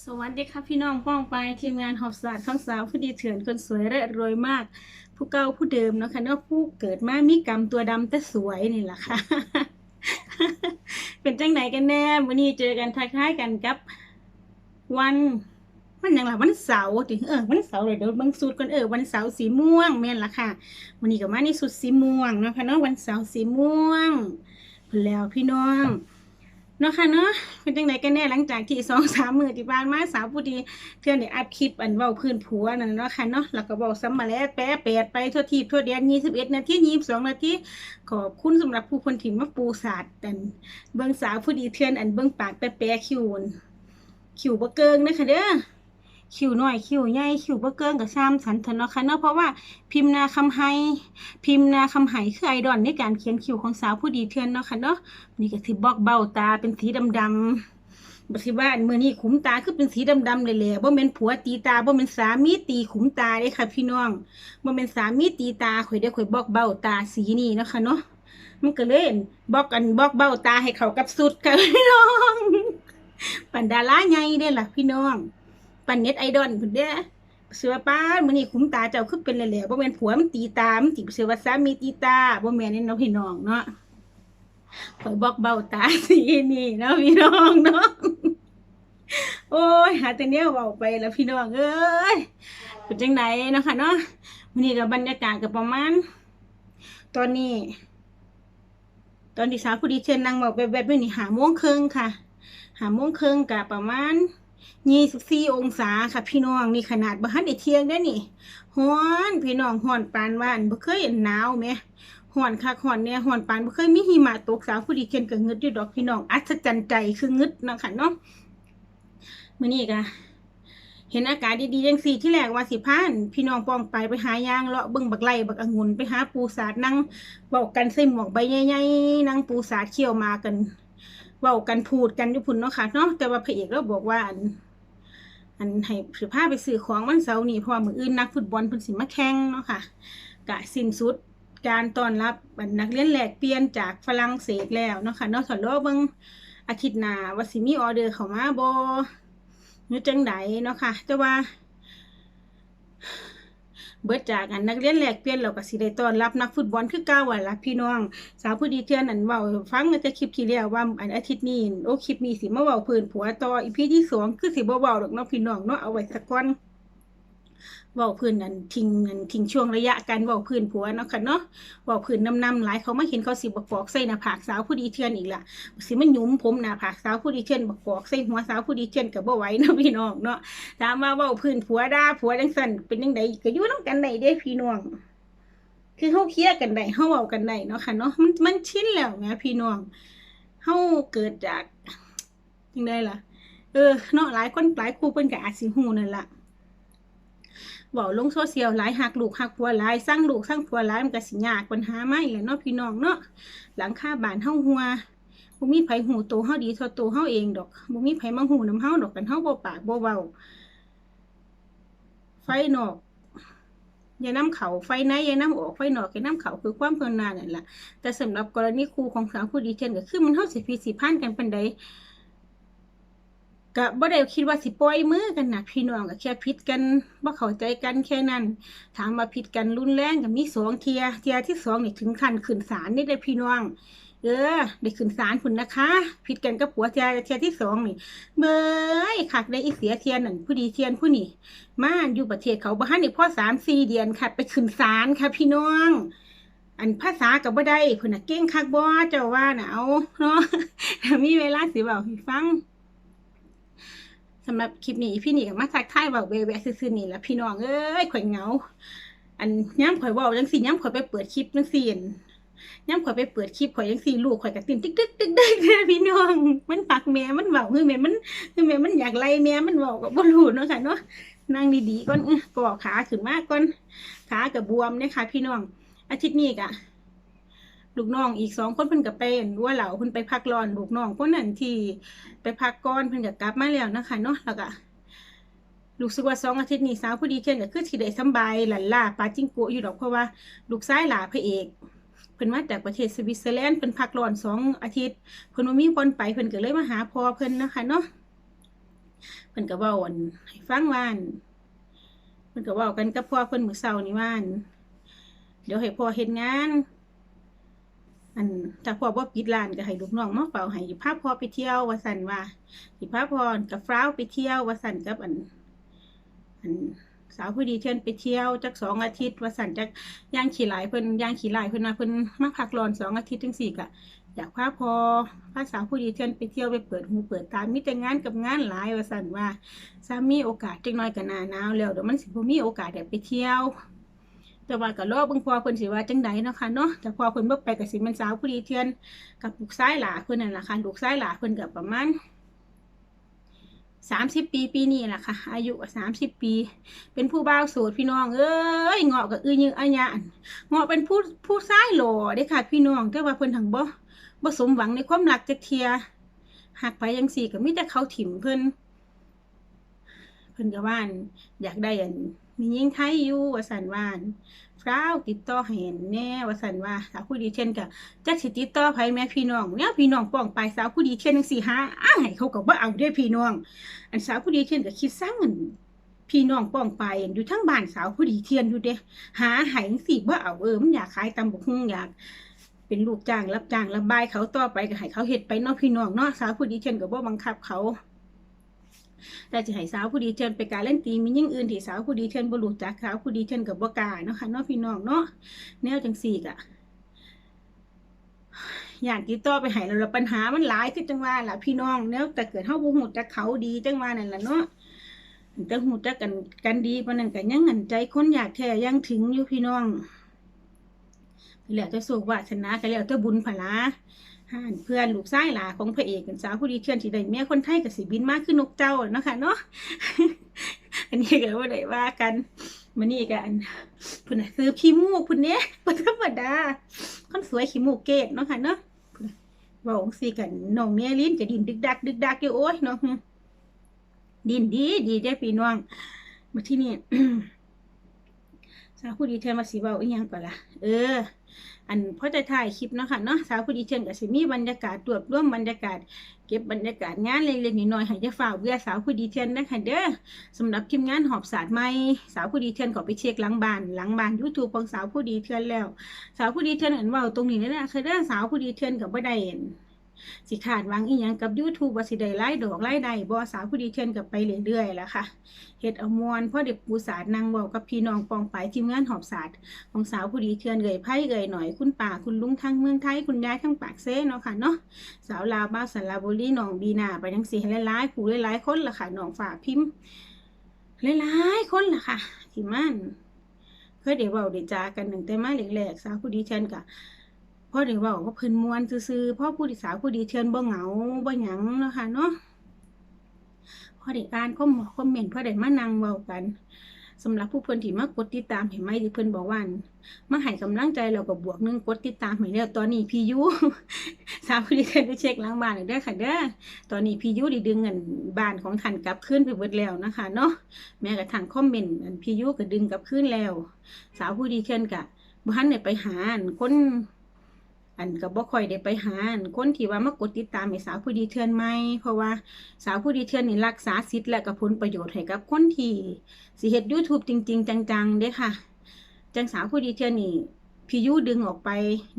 สวัสดีค่ะพี่น้องป้องไปทีมงานหอบศาสตร์ข้างสาวผู้ดีเถื่อนคนสวยและรวยมาก ผู้เก่าผู้เดิมเนาะคะเนาะผู้เกิดมามีกรรมตัวดำแต่สวยนี่แหละค่ะ เป็นจังไหนกันแน่วันนี้เจอกันทักทายกันกับ วันวันยังล่ะวันเสาร์ติเออวันเสาร์เลยเดี๋ยวบางสูตรก่อนเออวันเสาร์สีม่วงแม่นละค่ะวันนี้ก็มาในสุดสีม่วงนะคะเนาะวันเสาร์สีม่วงแล้วพี่น้อง เนาะค่ะเนาะเป็นจังไดกันแน่หลังจากที่สองสามมือที่บ้านมาสาวผู้ดีเพื่อนได้อัดคลิปอันเว้าพื้นผัวนั่นเนาะค่ะเนาะแล้วก็บอกซ้ำมาแล้วแปะแปดไปทั่วทีทั่วเดียนยี่สิบเอ็ดนาทียี่สิบสองนาทีขอบคุณสำหรับผู้คนที่มาปูศาสตร์อันเบื้องสาวผู้ดีเทือนอันเบื้องปากแปะแปะคิวนั่นคิวบ่เกิงนะคะเด้อ คิวน้อยคิวใหญ่คิวบ่เกิงกับซ้ำสันเถอเนาะค่ะเนาะเพราะว่าพิมพ์นาคำไฮพิมพ์นาคำไฮคือไอดอลในการเขียนคิวของสาวผู้ดีเทือนเนาะค่ะเนาะนี่ก็สิบอกเบ้าตาเป็นสีดำๆบ่สิว่าอันมื้อนี้ขุมตาคือเป็นสีดำๆแหล่ๆบ่แม่นผัวตีตาบ่แม่นสามีตีขุมตาเด้ค่ะ พี่น้องบ่แม่นสามีตีตาข่อยได้ข่อยบอกเบ้าตาสีนี้เนาะค่ะเนาะมันก็เลยบอกกันบอกเบ้าตาให้เขากับสุดค่ะพี่น้องปันดาราใหญ่เด้ล่ะพี่น้อง ปันเน็ตไอดอลพุ่นเด้อเสือป้ามื้อนี้ขุมตาเจ้าคือเป็นแหล่ๆบ่แม่นผัวมันตีตามันติเสือว่าสามีตีตาบ่แม่นนี่เนาะพี่น้องเนาะข่อยบอกเบาตาสีนี่เนาะพี่น้องเนาะโอ้ยหาแต่เนี้ยเบาไปแล้วพี่น้องเอ้ยเป็นจังไหนเนาะค่ะเนาะวันนี้กับบรรยากาศกับประมาณ ตอนนี้ ตอนที่สาวผู้ดีเชิญนางบอกแบบแบบนี้หาโมงครึ่งค่ะ หาโมงครึ่งกับประมาณ ยี่สิบสี่องศาค่ะ พี่น้องนี่ขนาดบ้านในเทียงได้นี่ฮ้อนพี่น้องฮ้อนปานว่าอันบ่เคยหนาวไหมห่อนคักห่อนเนี่ยห่อนปานบ่เคยมีหิมะตกสาวผู้ดีเขียนกับงึดอยู่ดอกพี่น้องอัศจรรย์ใจคืองึดนะคะเนาะมื้อนี้ก็เห็นอากาศดีๆจังซี่ที่แรกว่าสิพานพี่น้องปองไปไปหายางเลาะเบิ่งบักไล่บักองุ่นไปหาปูสาดนั่งเว้ากันใส่หมวกใบใหญ่ๆนั่งปูสาดเคี่ยวมากัน เว้ากันพูดกันอยู่พุ่นเนาะค่ะเนาะแต่ว่าพระเอกเราบอกว่าอัน อันให้สิพาไปซื้อของวันเสาร์นี้เพราะว่ามืออื่นนักฟุตบอลเพิ่นสิมาแข่งเนาะค่ะกะสิ้นสุดการต้อนรับบัดนักเรียนแหลกเปลี่ยนจากฝรั่งเศสแล้วเนาะค่ะเนาะถ้ารอเบิ่งอาทิตย์หน้าว่าสิมีออเดอร์เข้ามาบ่หรือจังใดเนาะค่ะแต่ว่า เบิดจากอันนักเรียนแลกเปลี่ยนเราก็สิได้ต้อนรับนักฟุตบอลคือเก่าวันละพี่น้อง สาวผู้ดีเทื่อนอันเว้าฟังในแต่คลิปที่แล้วว่าอันอาทิตย์นี้โอ้คลิปนี้สิมาเว้าเพิ่นผัวต่ออีพีที่สองคือสิบ่เว้าดอกเนาะพี่น้องเนาะเอาไว้สักก่อน ว้าพื้นนั่นทิ้งนั่นทิ้งช่วงระยะการเว้าพื้นผัวเนาะค่ะเนาะเว้าพื้นนำๆหลายเขาไมาเห็นเขาสิบักกอกใส่หน้าผากสาวผู้ดีเทือนอีกล่ะสิมันหยุมผมหน้าผากสาวผู้ดีเทือนบักกอกใส่หัวสาวผู้ดีเทือนก็บ่ไหวเนาะพี่น้องเนาะถามว่าเว้าพื้นผัวด่าผัวจังซั่นเป็นจังไดก็อยู่นำกันได้เด้พี่น้องคือเฮาเคลียร์กันได้เฮาเว้ากันได้เนาะค่ะเนาะมันมันชินแล้วแหมพี่น้องเฮาเกิดจากจังไดล่ะ เออเนาะหลายคนหลายคู่เพิ่นก็อาจสิฮู้นั่นล่ะ เว้าลงโซเชียลหลายหักลูกหักผัวหลายสร้างลูกสร้างผัวหลายมันก็สิยากปัญหามาอีกแหละเนาะพี่น้องเนาะหลังคาบานเฮาหัวบ่มีไผหูโตเฮาดีเท่าโตเฮาเองดอกบ่มีไผมาหูน้ำเฮาดอกกันเฮาบ่ปากบ่เว้าไฟนอกอย่านํเขาไฟในอย่านํออกไฟนอกอย่านํเขาคือความเพลินนานั่นล่ะแต่สำหรับกรณีครูของสาวผู้ดีเช่นก็คือมันเฮาสิผิดสิพลาดกันเปานใด ก็บ่ได้คิดว่าสิปล่อยมือกันนะพี่น้องก็แค่ผิดกันบ่เข้าใจกันแค่นั้น ถามว่าผิดกันรุนแรงก็มีสองเทีย เทียที่สองนี่ถึงขั้นขึ้นศาลนี่ได้อพี่น้อง เออได้ขึ้นศาลพุ่นะคะผิดกันกับผัวเทียเทียที่สองนี่เบยคักได้อีเสียเทียนั่นผู้ดีเทียนผู้นี่มาอยู่ประเทศเขาบ่ทันได้พอ3 4เดือนค่ะ ไปขึ้นศาลค่ะ พี่น้องอันภาษาก็บ่ได้เพิ่นน่ะเก่งคักบ่เจ้าว่าน่ะเอาเนาะมีเวลาสิเว้าให้ฟัง สำหรับคลิปนี้พี่นี่ก็มาทักทายว้าแวะๆซื่อๆนี่แหละพี่น้องเอ้ยข่อยเงา อันยามข่อยเว้าจังซี่ยามข่อยไปเปิดคลิปจังซี่ยามข่อยไปเปิดคลิปข่อยจังซี่ลูกข่อยก็ตื่นตึกๆตึกๆนะพี่น้อง มันปักแม่มันเว้าคือแม่มันคือแม่มันอยากไล่แม่มันเว้าก็บ่รู้เนาะค่ะเนาะนั่งดีๆก่อนเออก่อขาขึ้นมาก่อนขาก็บวมเนี่ยค่ะ พี่น้อง อาทิตย์นี้ก็ ลูกน้องอีกสองคนเพิ่นก็ไปนว่าเหล่าเพิ่นไปพักร้อนลูกน้องคนนั้นที่ไปพักก่อนเพิ่นก็กลับมาแล้วนะคะเนาะแล้วก็รู้สึกว่าสองอาทิตย์นี้สาวผู้ดีเช่นก็คือสิได้สบายหลั่นล่าปาจิงโกะอยู่ดอกเพราะว่าลูกชายหลาพระเอกเพิ่นมาจากประเทศสวิตเซอร์แลนด์เพิ่นพักร้อนสองอาทิตย์เพิ่นบ่มีคนไปเพิ่นก็เลยมาหาพ่อเพิ่นนะคะเนาะเพิ่นก็เว้าอันให้ฟังว่าอันเพิ่นก็เว้ากันกับพ่อเพิ่นมื้อเช้านี้ว่านเดี๋ยวให้พ่อเฮ็ดงาน อันถ้าพ่อบ่ปิดร้านก็ให้ลูกน้องมาเฝ้าให้สิพาพ่อไปเที่ยวว่าซั่นว่าสิพาพ่อกับฟ้าวไปเที่ยวว่าซั่นกับอัน อันสาวผู้ดีเทื่นไปเที่ยวจักสองอาทิตย์ว่าซั่นจักย่างขี่หลายเพิ่นย่างขี่หลายเพิ่นว่าเพิ่นมาพักรอนสองอาทิตย์จังซี่ก็อยากพาพ่อพาสาวผู้ดีเทื่นไปเที่ยวไปเปิดหูเปิดตามีแต่งานกับงานหลายว่าซั่นว่าถ้ามีโอกาสจักหน่อยก็หน้าหนาวแล้วเดี๋ยวมันสิบ่มีโอกาสได้ไปเที่ยว แต่ว่าก็รอบิ่งพ่อเพิ่นสิว่าจังใดเนาะค่ะเนาะแต่พ่อเพิ่นบ่ไปก็สิม่นสาวผู้ดีเทื่อนกับลูกชายหลาเพิ่นนั่นล่ะค่ะลูกชายหลาเพิ่นก็ประมาณ30ปีปีนี้แหละค่ะ อายุก็30ปี เป็นผู้บ่าวโสดพี่น้อง เอ้ยเงาะก็อื้อยืออัญญะเงาะเป็นผู้ผู้ชายหล่อเด้ค่ะ พี่น้องแต่ว่าเพิ่นหังบ่บ่สมหวังในความรักจักเทียหักไปจังซี่ก็มีแต่เขาถิ่มเพิ่นเพิ่นก็ว่านอยากได้อัน มีหญิงไทยอยู่ว่าซั่นวันฟราวติดต่อให้อันแน่ว่าซั่นว่าสาวผู้ดีเช่นก็จักสิติดต่อไผแม่พี่น้องแนวพี่น้องป้องไปสาวผู้ดีเช่นจังซี่หาอ้ายเขาก็บ่เอาเด้พี่น้อง อันสาวผู้ดีเช่นก็คิดสร้างอันพี่น้องป้องไปอยู่ทั้งบ้านสาวผู้ดีเทียนอยู่เด้หาห้จังซี่บ่เอาเออมันอยากขายตำบกหุ่งอยาก เป็นลูกจ้างรับจ้างระบายเขาต่อไปก็ให้เขาเฮ็ดไปเนาะพี่น้องเนาะสาวผู้ดีเช่นก็บ่บังคับเขา แต่จะให้สาวผู้ดีเชิญไปการเล่นตีมียิ่งอื่นที่สาวผู้ดีเชิญบรูจักสาวผู้ดีเชิญกับบ่กาเนาะค่ะเนาะพี่น้องเนาะแนวจังซี่ก็อย่างติดต่อไปให้แล้วแล้วปัญหามันหลายคือจังว่าล่ะพี่น้องแนวแต่เกิดเฮาบ่ฮู้จักเขาดีจังว่านั่นล่ะเนาะแต่ฮู้จักกันกันดีปานนั้นก็ยังหันใจคนอยากแท้ยังถึงอยู่พี่น้องแล้วแต่โชควาสนาก็แล้วแต่บุญพลา ห่านเพื่อนลูกชายหลาของพระเอกเป็นสาวผู้ดีเทื่อนที่ได้เมียคนไทยกับสิบินมากขึ้นนกเจ้าเนาะค่ะเนาะอันนี้ก็ว่าได้ว่ากันมันนี่กันพุ่นนะซื้อขี้มูกพุ่นเนี้ยบ่ธรรมดาคนสวยขี้มูกเกตเนาะค่ะเนาะพุ่นน่ะเว้าสิกันน้องเมียลิ้นก็ดินดึกดัก ดึกดักอยู่โอ้ยเนาะดินดีดีเด้อพี่น้องมาที่นี่สาวผู้ดีเทื่อนมาสิเว้าอีหยังก่อนล่ะเออ อันพอจะถ่ายคลิปเนาะค่ะเนาะสาวผู้ดีเชิญกับสิมีบรรยากาศตรวจร่วมบรรยากาศ เก็บบรรยากาศงานเล็กๆน้อยๆให้จะฝ่ากเบื่อสาวผู้ดีเชียนนะคะเด้อสำหรับทีมงานหอบศาสตร์ใหม่สาวผู้ดีเชียนก็ไปเช็คหลังบ้านหลังบ้านยูทูบของสาวผู้ดีเชียนแล้ว สาวผู้ดีเชียนเห็นว่าตรงนี้นี่แหละคือเด้อสาวผู้ดีเชียนกับบ่ได้เห็น สิขาดหวังอีหยังกับ YouTube ว่าสิได้รายดอกรายได้บ่สาวผู้ดีเชิญกับไปเรื่อยๆแล้วค่ะเฮ็ดเอามวนพราะเด็กปูศาสตร์นางเว้ากับพี่น้องปองไปทีมงานหอบศาสตร์ของสาวผู้ดีเทือนเอ่ยไพ่เอ่ยหน่อยคุณป่าคุณลุงทั้งเมืองไทยคุณยายทั้งปากเซ่เนาะค่ะเนาะสาวลาวบ้าวสระบุรีหนองบีนาไปทั้งสี่หลายๆผู้หลายๆคนล่ะค่ะหนองฝากพิมพ์หลายๆคนล่ะค่ะที่มันเคยได้เว้าได้จากันหนึ่งแต่มาแรกๆสาวผู้ดีเทือนกะ พ่อได้เว้าว่าเพิ่นม่วนซื่อๆพ่อผู้ดีสาวผู้ดีเทือนบ่เหงาบ่หยังเนาะค่ะเนาะพ่อได้อ่านคอมคอมเมนต์พ่อได้มานั่งเว้ากันสำหรับผู้เพิ่อนที่มากดติดตามเห็นไหมที่เพิ่อนบอกว่ามาให้กำลังใจเราก็บวกหนึงกดติดตามให้แล้วตอนนี้พี่ยุสาวผู้ดีเพิ่นไปเช็คล้างบ้านแล้วเด้อค่ะเด้อตอนนี้พี่ยุได้ดึงเงินบ้านของท่านกลับคืนไปเบิดแล้วนะคะเนาะแม้กระทั่งคอมเมนต์พี่ยุก็ดึงกลับคืนแล้ว สาวผู้ดีเพิ่นก็บ่ทันได้ไปหาคน อันก็บ่ค่อยได้ไปหาอันคนที่ว่ามากดติดตามให้สาวผู้ดีเทือนใหมเพราะว่าสาวผู้ดีเทือนนี่รักษาสิทธิ์และก็ผลประโยชน์ให้กับคนที่สิเฮ็ด YouTube จริง ๆ จังๆเด้ค่ะ จังสาวผู้ดีเทือนนี่พี่ยูดึงออกไป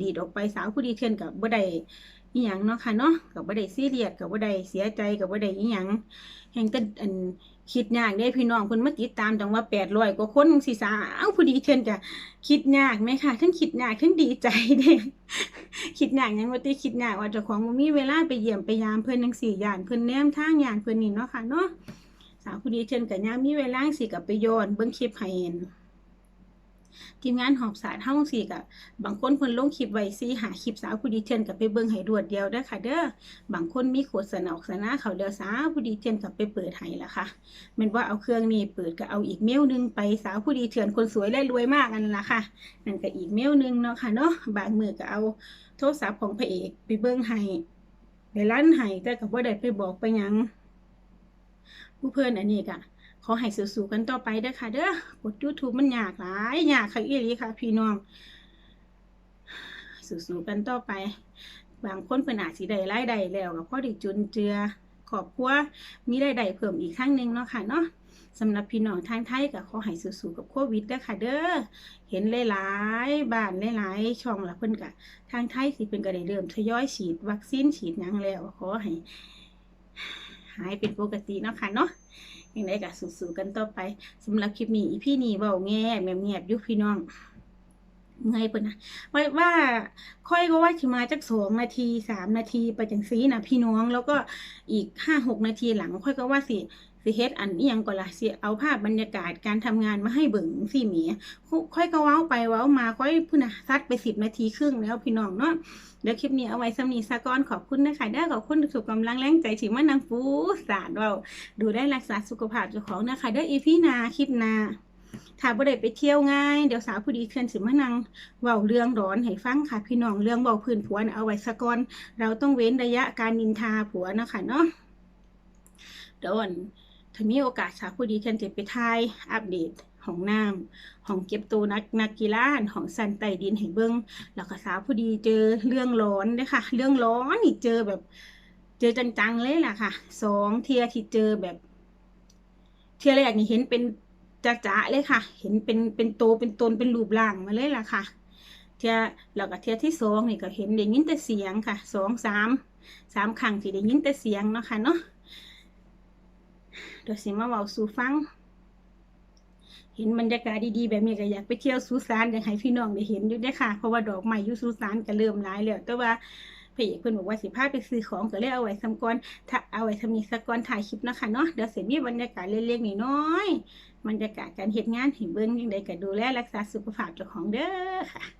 ดีดออกไปสาวผู้ดีเทือนก็บ่ได้อีหยังเนาะค่ะเนาะก็บ่ได้ซีเรียสก็บ่ได้เสียใจก็บ่ได้อีหยังแห่งแต่อัน คิดยากได้พี่น้องเพิ่นมาติดตามจังว่าแปดลอยกว่าคนจังซี่สาวผู้ดีเทินก็คิดยากไหมค่ะทั้งคิดยากทั้งดีใจเด้คิดยากยังว่าตีคิดยากว่าเจ้าของมมีเวลาไปเยี่ยมไปยามเพิ่นจังสี่ย่านเพิ่นแนมทางย่านเพิ่นนี่เนาะค่ะเนาะสาวผู้ดีเทินก็ยามมีเวลาจั่งสิก็ไปย้อนเบิ่งคลิปให้เห็น ทีมงานหอบสารเฮาจั่งซี่ก็บางคนเพิ่นลงคลิปไว้4 5คลิปสาวผู้ดีเทือนก็ไปเบิ่งให้รวดเดียวเด้ค่ะ เด้อบางคนมีโฆษณาโฆษณาเขาเดียวสาวผู้ดีเทือนก็ไปเปิดให้ละค่ะม่นว่าเอาเครื่องนี้เปิดก็เอาอีกเมลหนึงไปสาวผู้ดีเทือนคนสวยและรวยมากนั่นละค่ะนั่นก็อีกเมลหนึงเนาะค่ะเนาะบางมือก็เอาโทรศัพท์ของพระเอกไปเบิ่งให้ไปลั่นให้แต่ก็บ่ได้ไปบอกไปยังผู้เพิ่อนอันนี้ก็ข อให้สู้ๆกันต่อไปเด้อค่ะเด้อกด YouTube มันยากหลายยากค่ะอีหลีค่ะ พี่น้องสู้ๆกันต่อไป บางคนเพิ่นอาจสิได้รายได้แล้วก็พอได้จุนเจือครอบครัวมีรายได้เพิ่มอีกครั้งหนึ่งเนาะค่ะเนาะสำหรับพี่น้องทางไทยก็ขอให้สู้ๆกับโควิดเด้อค่ะเด้อเห็นหลายๆบ้านหลายๆช่องละเพิ่นก็ทางไทยสิเพิ่นก็ได้เริ่มทยอยฉีดวัคซีนฉีดยังแล้วขอให้หายเป็นปกติเนาะค่ะเนาะ ยังไงก็สู้ๆกันต่อไปสำหรับคลิปนี้อีพี่นี่เบาแง่แม่เงียบยุคพี่น้องเงยเปิดนนะว่าว่า ค่อยก็ว่าชิมาจักสองนาทีสามนาทีไปจังซีนะพี่น้อง แล้วก็อีกห้าหกนาทีหลัง ค่อยก็ว่าสิ สิเฮ็ดอันอีหยังก็ล่ะสิเอาภาพบรรยากาศการทำงานมาให้เบิ่งสิหมีค่อยก็เว้าไปเว้ามาค่อยพุ่นนะซัดไปสิบนาทีครึ่งแล้วพี่น้องเนาะเดี๋ยวคลิปนี้เอาไว้สำนีสะก่อนขอบคุณนะคะได้อขอบคุณทุกกำลังแรงใจที่มานางฟูสารเราดูได้รักษาสุขภาพเจ้าของนะคะเด้ออีพี่นาคลิปนาถ้าบ่ได้ไปเที่ยวง่าย เดี๋ยวสาวผู้ดีเคลื่อนสิมานังเว้าเรื่องร้อนให้ฟังค่ะ พี่น้องเรื่องเว้าพื้นผัวนะเอาไว้สะก่อน เราต้องเว้นระยะการนินทาผัวนะคะเนาะเดี๋ยวอัน ถ้ามีโอกาสสาวผู้ดีเคื่อนจะไปทายอัปเดตของน้ำของเก็บตัวนักนักกีฬาของสันไต่ดินให้เบิ่งแล้วก็สาวผู้ดีเจอเรื่องร้อนด้อค่ะ เรื่องร้อนนี่เจอแบบ เจอจังๆเลยล่ะค่ะสองเทียที่เจอแบบ เทียแรกนี่เห็นเป็นจ้าๆเลยค่ะ เห็นเป็นเป็นโตเป็นตนเป็นรูปร่างมาเลยล่ะค่ะ เทียแล้วก็เทียที่สองนี่ก็เห็นได้ยินแต่เสียงค่ะสองสามสามครั้งที่ได้ยินแต่เสียงเนาะค่ะเนาะ เดี๋ยวสิมาเว้าสู่ฟัง เห็นบรรยากาศดีๆแบบนี้ก็อยากไปเที่ยวสุสานอยากให้พี่น้องได้เห็นอยู่เด้ค่ะ เพราะว่าดอกไม้อยู่สุสานก็เริ่มหลายแล้วแต่ว่าพระเอกเพิ่นบอกว่าสิพาไปซื้อของก็เลยเอาไว้สำก่อนถ้าเอาไว้ทำนี้สักก่อนถ่ายคลิปนะค่ะเนาะเดี๋ยวเสร็จมีบรรยากาศเล็กๆน้อยๆบรรยากาศการเฮ็ดงานให้เบิ่งจังไดก็ดูแลรักษาสุขภาพเจ้าของเด้อค่ะ